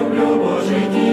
люблю Божий дім.